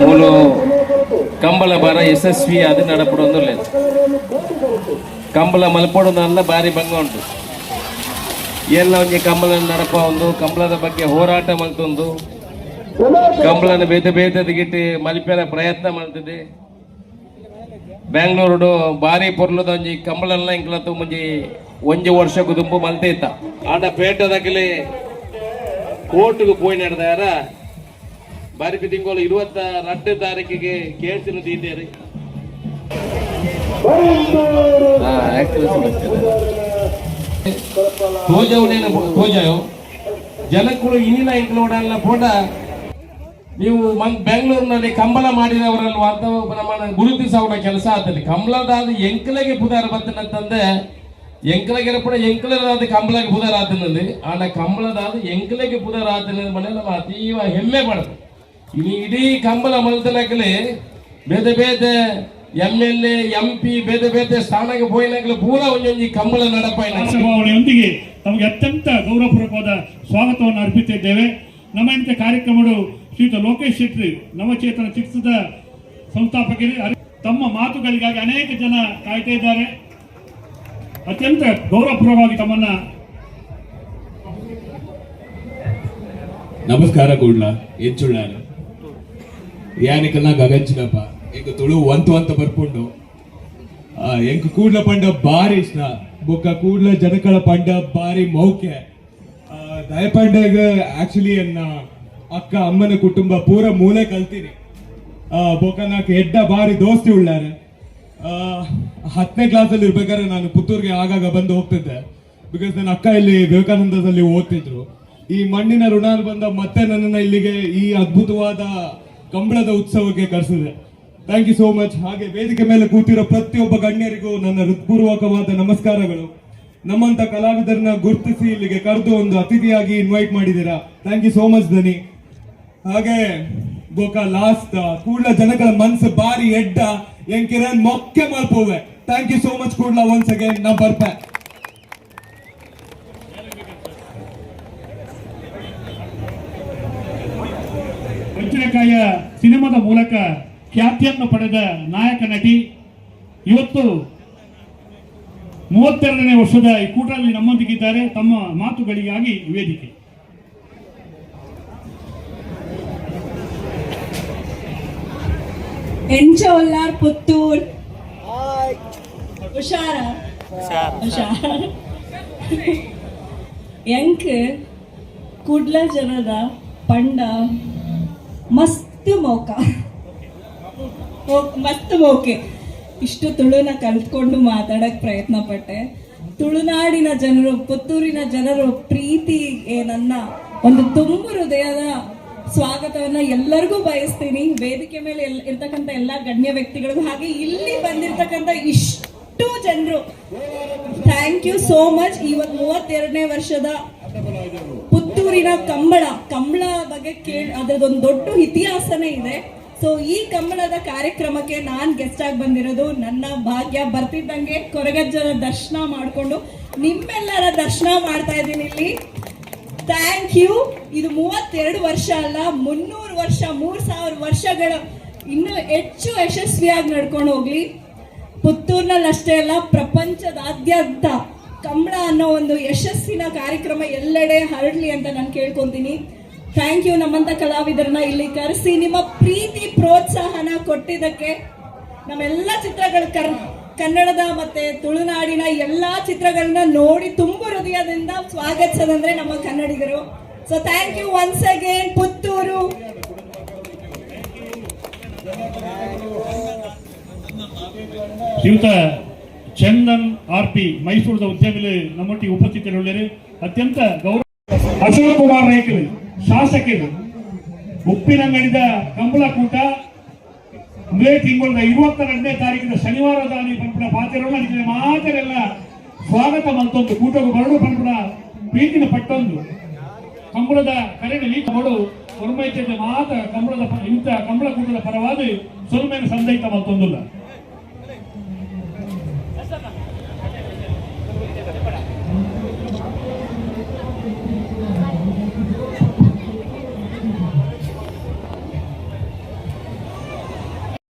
ಮೂಲು ಕಂಬಳ ಬಾರ ಯಶಸ್ವಿ ಅದು ನಡಪಡೊಂದು లేదు ಕಂಬಳ ಮಲ್ಪಡೋದಲ್ಲ ಭಾರಿ ಭಂಗ ಉಂಟು. ಎಲ್ಲ ಒಂಜಿ ಕಂಬಳ ನಡಪ ಒಂದು, ಕಂಬಳದ ಬಗ್ಗೆ ಹೋರಾಟ ಮಲ್ತೊಂದು. ಕಂಬಳನ ಬೇತ ಬೇತೆ ಗಿಟ್ಟಿ ಮಲ್ಪೆನ ಪ್ರಯತ್ನ ಮಾಡ್ತಿದೆ ಬ್ಯಾಂಗ್ಳೂರು ಭಾರಿ ಪೊರ್ಲದ ಒಂಜಿ ಕಂಬಳನ್ನ ಇಂಕ್ಲತ್ತು ಮುಂಜಿ ಒಂಜಿ ವರ್ಷ ಗುದುಂಬು ಮಲ್ತೈತ. ಆಡ ಪೇಟದಾಗಲಿ ಕೋರ್ಟ್ಗೆ ಪೋಯಿ ನಡೆದಾರ. ಬಾರಿ ತಿಂಗಳು ಇರುವತ್ತ ರಡ್ಡು ತಾರೀಕಿಗೆ ಕೇಸಿನ ತೀದ್ದೇರಿ ತೋಜವನೇನ ತೋಜಾಯೋ ಜನಕ್ಕಳು ಇನ್ನಿನ ಇಂಕ್ಲೋಡಲ್ಲ ಫೋಟ ನೀವು ಬೆಂಗಳೂರಿನಲ್ಲಿ ಕಂಬಳ ಮಾಡಿದವರಲ್ವಾ ಅಂತ ಪ್ರಮಾಣ ಗುರುತಿಸೋಣ ಕೆಲಸ ಆದಲ್ಲಿ ಕಂಬಳದಾದ ಎಂಕಲಗೆ ಪುದಾರ ಬರ್ತನಂತಂದೆ ಎಂಕಲಗೆ ಪುಡ ಎಂಕಲದಾದ ಕಂಬಳಗೆ ಪುದಾರ ಆತನಲ್ಲಿ. ಆನ ಕಂಬಳದಾದ ಎಂಕಲಗೆ ಪುದಾರ ಆತನ ಮನೆ ನಮ್ಮ ಅತೀವ ಹೆಮ್ಮೆ ಪಡ್ತು. ಇನ್ನು ಇಡೀ ಕಂಬಳ ಮಲ್ತನಕಲೆ ಬೇದ ಬೇದ M L A M P ಬೇದ ಬೇದ ಸ್ಥಾನಕ್ಕೆ ಹೋಯ್ನಾಗಲೇ ಪೂರ ಒಂದೊಂದು ಕಂಬಳ ನಡಪಾಯಿನ. ಭಾವನೆಯೊಂದಿಗೆ ನಮಗೆ ಅತ್ಯಂತ ಗೌರವಪೂರ್ವಕವಾದ ಸ್ವಾಗತವನ್ನು ಅರ್ಪಿಸಿದ್ದೇವೆ. ನಮ್ಮ ಇಂಥ ಕಾರ್ಯಕ್ರಮಗಳು ಶ್ರೀಯುತ ಲೋಕೇಶ್ ಶೆಟ್ಟಿ ನವಚೇತನ ಚಿಕಿತ್ಸದ ಸಂಸ್ಥಾಪಕರಿ ಅರಿ- ತಮ್ಮ ಮಾತುಗಳಿಗಾಗಿ ಅನೇಕ ಜನ ಕಾಯ್ತಾ ಇದ್ದಾರೆ. ಅತ್ಯಂತ ಗೌರವಪೂರ್ವವಾಗಿ ತಮ್ಮನ್ನ ನಮಸ್ಕಾರ ಕೂಡ್ಲ ಹೆಚ್ಚುಳ್ಳಾರ ಯಾನಿಕಲ್ನ ಗಗಂಚಿನಪ್ಪ ಎಂಕ ತುಳು ಒಂತು ಅಂತ ಬರ್ಕೊಂಡು ಎಂಕ್ ಕೂಡ್ಲ ಪಂಡ ಬಾರಿ ಇಷ್ಟ. ಬೊಕ್ಕ ಕೂಡ್ಲ ಜನಕಳ ಪಂಡ ಬಾರಿ ಮೌಖ್ಯ. ದಯಪಂಡಗ ಆಕ್ಚುಲಿ ಎನ್ನ ಅಕ್ಕ ಅಮ್ಮನ ಕುಟುಂಬ ಪೂರ ಮೂಲೆ ಕಲ್ತೀನಿ. ಬೊಕ್ಕ ನಾಕ್ ಎಡ್ಡ ಬಾರಿ ದೋಸ್ತಿ ಉಳ್ಳಾರೆ. ಹತ್ತನೇ ಕ್ಲಾಸಲ್ಲಿ ಇರ್ಬೇಕಾದ್ರೆ ನಾನು ಪುತ್ತೂರಿಗೆ ಆಗಾಗ ಬಂದು ಹೋಗ್ತಿದ್ದೆ. ಬಿಕಾಸ್ ನನ್ನ ಅಕ್ಕ ಇಲ್ಲಿ ವಿವೇಕಾನಂದದಲ್ಲಿ ಓದ್ತಿದ್ರು. ಈ ಮಣ್ಣಿನ ಋಣ ಬಂದ ಮತ್ತೆ ನನ್ನನ್ನು ಇಲ್ಲಿಗೆ ಈ ಅದ್ಭುತವಾದ ಕಂಬಳದ ಉತ್ಸವಕ್ಕೆ ಕರೆಸಿದೆ. ಥ್ಯಾಂಕ್ ಯು ಸೋ ಮಚ್ ಹಾಗೆ ವೇದಿಕೆ ಮೇಲೆ ಕೂತಿರೋ ಪ್ರತಿಯೊಬ್ಬ ಗಣ್ಯರಿಗೂ ನನ್ನ ಹೃತ್ಪೂರ್ವಕವಾದ ನಮಸ್ಕಾರಗಳು. ನಮ್ಮಂತ ಕಲಾವಿದರನ್ನ ಗುರುತಿಸಿ ಇಲ್ಲಿಗೆ ಕರೆದು ಒಂದು ಅತಿಥಿಯಾಗಿ ಇನ್ವೈಟ್ ಮಾಡಿದ್ದೀರಾ? ಥ್ಯಾಂಕ್ ಯು ಸೋ ಮಚ್ ಧನಿ ಹಾಗೆ, ಗೋಕಾ ಲಾಸ್ಟ್ ಕೂಡ್ಲ ಜನಗಳ ಮನ್ಸು ಬಾರಿ ಎಡ್ಡ. ಎಂಕಿರನ್ ಮೊಕ್ಕೆ ಮಲ್ಪೋವೆ. Thank you so much Kudala once again ನಾ ಬರ್ಪೆ ಮೂಲಕ ಖ್ಯಾತಿಯನ್ನು ಪಡೆದ ನಾಯಕ ನಟಿ ಇವತ್ತು ಮೂವತ್ತೆರಡನೇ ವರ್ಷದ ಈ ಕೂಟದಲ್ಲಿ ನಮ್ಮೊಂದಿಗಿದ್ದಾರೆ. ತಮ್ಮ ಮಾತುಗಳಿಗಾಗಿ ವೇದಿಕೆ. ಎಂಚೋಲ್ಲಾರ್ ಪುತ್ತೂರ್. ಹುಷಾರ? ಎಂಕ್ ಕುಡ್ಲ ಜನದ ಪಂಡ ಮಸ್ತ್ ಮೌಕ. ಮಸ್ತ್ ಮೌಕೆ. ಇಷ್ಟು ತುಳುನ ಕಲ್ತ್ಕೊಂಡು ಮಾತಾಡಕ್ಕೆ ಪ್ರಯತ್ನ ಪಟ್ಟೆ ತುಳುನಾಡಿನ ಜನರು, ಪುತ್ತೂರಿನ ಜನರು ಪ್ರೀತಿ ನನ್ನ ಒಂದು ತುಂಬು ಹೃದಯದ ಸ್ವಾಗತವನ್ನ ಎಲ್ಲರಿಗೂ ಬಯಸ್ತೀನಿ. ವೇದಿಕೆ ಮೇಲೆ ಎಲ್- ಇರ್ತಕ್ಕಂಥ ಎಲ್ಲಾ ಗಣ್ಯ ವ್ಯಕ್ತಿಗಳಿಗೂ, ಹಾಗೆ ಇಲ್ಲಿ ಬಂದಿರ್ತಕ್ಕಂಥ ಇಷ್ಟು ಜನರು. ಥ್ಯಾಂಕ್ ಯು ಸೋ ಮಚ್ ಇವತ್ತು ಮೂವತ್ತೆರಡನೇ ವರ್ಷದ ಪುತ್ತೂರಿನ ಕಂಬಳ. ಕಂಬಳ ಬಗ್ಗೆ ಕೇಳ ಅದರದೊಂದು ದೊಡ್ಡ ಇತಿಹಾಸನೇ ಇದೆ. ಸೊ ಈ ಕಂಬಳದ ಕಾರ್ಯಕ್ರಮಕ್ಕೆ ನಾನ್ ಗೆಸ್ಟ್ ಆಗಿ ಬಂದಿರೋದು ನನ್ನ ಭಾಗ್ಯ. ಬರ್ತಿದ್ದಂಗೆ ಕೊರಗಜ್ಜನ ದರ್ಶನ ಮಾಡಿಕೊಂಡು ನಿಮ್ಮೆಲ್ಲರ ದರ್ಶನ ಮಾಡ್ತಾ ಇದ್ದೀನಿ ಇಲ್ಲಿ. ಥ್ಯಾಂಕ್ ಯು ಇದು ಮೂವತ್ತೆರಡು ವರ್ಷ ಅಲ್ಲ, ಮುನ್ನೂರು ವರ್ಷ, ಮೂರ್ ಸಾವಿರ ವರ್ಷಗಳ, ಇನ್ನೂ ಹೆಚ್ಚು ಯಶಸ್ವಿಯಾಗಿ ನಡ್ಕೊಂಡು ಹೋಗ್ಲಿ. ಪುತ್ತೂರ್ನಲ್ಲಿ ಅಷ್ಟೇ ಅಲ್ಲ, ಪ್ರಪಂಚದಾದ್ಯಂತ ಕಂಬಳ ಅನ್ನೋ ಒಂದು ಯಶಸ್ಸಿನ ಕಾರ್ಯಕ್ರಮ ಎಲ್ಲೆಡೆ ಹರಡ್ಲಿ ಅಂತ ನಾನು ಕೇಳ್ಕೊಂತೀನಿ. ಥ್ಯಾಂಕ್ ಯು ನಮ್ಮಂತ ಕಲಾವಿದರನ್ನ ಇಲ್ಲಿ ಕರೆಸಿ. ನಿಮ್ಮ ಪ್ರೀತಿ ಪ್ರೋತ್ಸಾಹನ ಕೊಟ್ಟಿದ್ದಕ್ಕೆ ನಮ್ಮೆಲ್ಲ ಚಿತ್ರಗಳು ಕರ್, ಕನ್ನಡದ ಮತ್ತೆ ತುಳುನಾಡಿನ ಎಲ್ಲಾ ಚಿತ್ರಗಳನ್ನ ನೋಡಿ ತುಂಬ ಹೃದಯದಿಂದ ಸ್ವಾಗತಿಸೋದಂದ್ರೆ ನಮ್ಮ ಕನ್ನಡಿಗರು. So thank you once again Puttur. Chandan R P ಮೈಸೂರದ ಉದ್ಯಮಿಗಳು ನಮ್ಮೊಟ್ಟಿಗೆ ಉಪಸ್ಥಿತರಿರುವರು ಅತ್ಯಂತ ಗೌರವ ಅಶೋಕ್ ಕುಮಾರ್ ನಾಯ್ಕರು, ಶಾಸಕರು ಉಪ್ಪಿನಂಗಡಿದ ಕಂಬಳ ಕೂಟ ಮೇ ತಿಂಗಳ ಇರುವತ್ತೆರಡನೇ ತಾರೀಕಿನ ಶನಿವಾರದ ಪಂಪುಣ ಪಾತಿರೋಣ ಅದಕ್ಕೆ ಮಾತರೆಲ್ಲ ಸ್ವಾಗತ ಮಂತೊಂದು ಕೂಟಕ್ಕೆ ಬರಡು ಪಂಪುಣ ಪ್ರೀತಿನ ಪಟ್ಟೊಂದು. ಕಂಬಳದ ಕರೆಯಲ್ಲಿ ಮಗಳು ಹೊರಮೈತದ ಮಾತ ಕಂಬಳದ ಇಂಥ ಕಂಬಳ ಕೂಟದ ಪರವಾಗಿ ಸೊಲ್ಮೇನ ಸಂದೈತ ಮತ್ತೊಂದಿಲ್ಲ